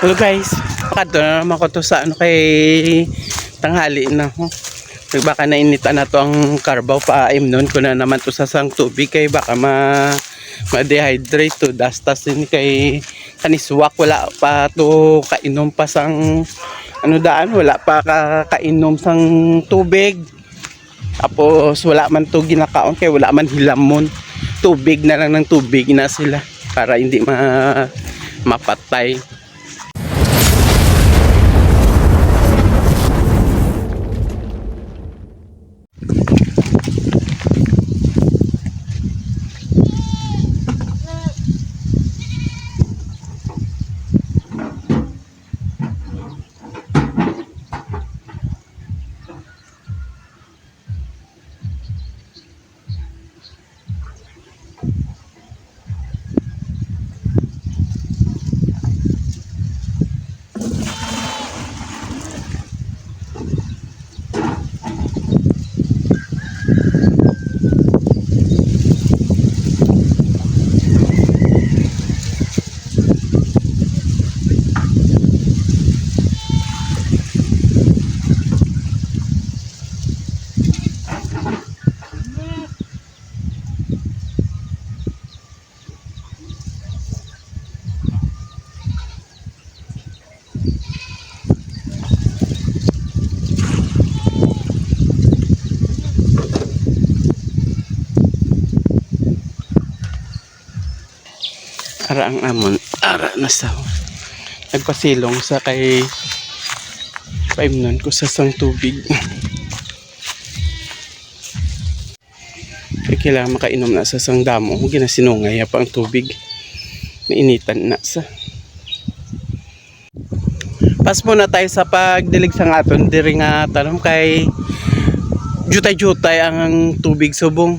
Hello guys, pakadto na naman ko to sa ano kay tanghali na. Oh. Baka nainitan na to ang carbaw paaim nun ko na naman to sa sang tubig kay baka ma ma-dehydrate to dastas din kay kaniswak wala pa to kainom pa sang ano daan wala pa ka, kainom sang tubig tapos wala man to ginakaon kay wala man hilamon tubig na lang ng tubig na sila para hindi ma mapatay ara ang amon ara na sa nagpasilong sa kay paimnon ko sa sang tubig. Kaya kailangan makainom na sa sang damo ginasinungay pa ang tubig. Nainitan na sa. Pas muna tayo sa pagdilig sa aton diri nga tanong kay jutay-jutay ang tubig subong.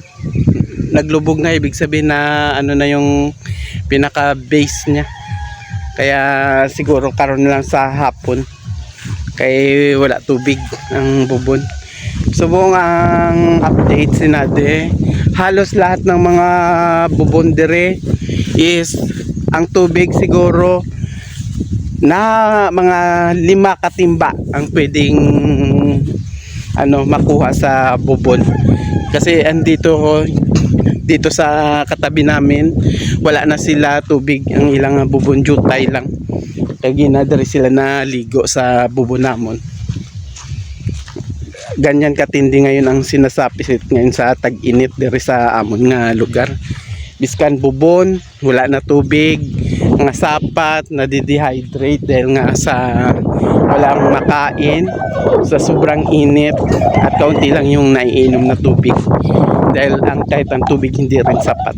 Naglubog na ibig sabihin na ano na yung pinaka base niya. Kaya siguro karon lang sa hapon. Kay wala tubig ang bubon. So buong ang update sinade halos lahat ng mga bubon dire is ang tubig siguro na mga lima katimba ang pwedeng ano makuha sa bubon. Kasi andito dito sa katabi namin wala na sila tubig. Ang ilang bubon jutay lang. Kaya ginadari sila na ligo sa bubon namon. Ganyan katindi ngayon ang sinasapisit ngayon sa tag-init diri sa amon nga lugar. Biskan bubon wala na tubig nga sapat nadidehydrate dahil nga sa walang makain sa sobrang init at kaunti lang yung naiinom na tubig dahil ang kahit ang tubig hindi rin sapat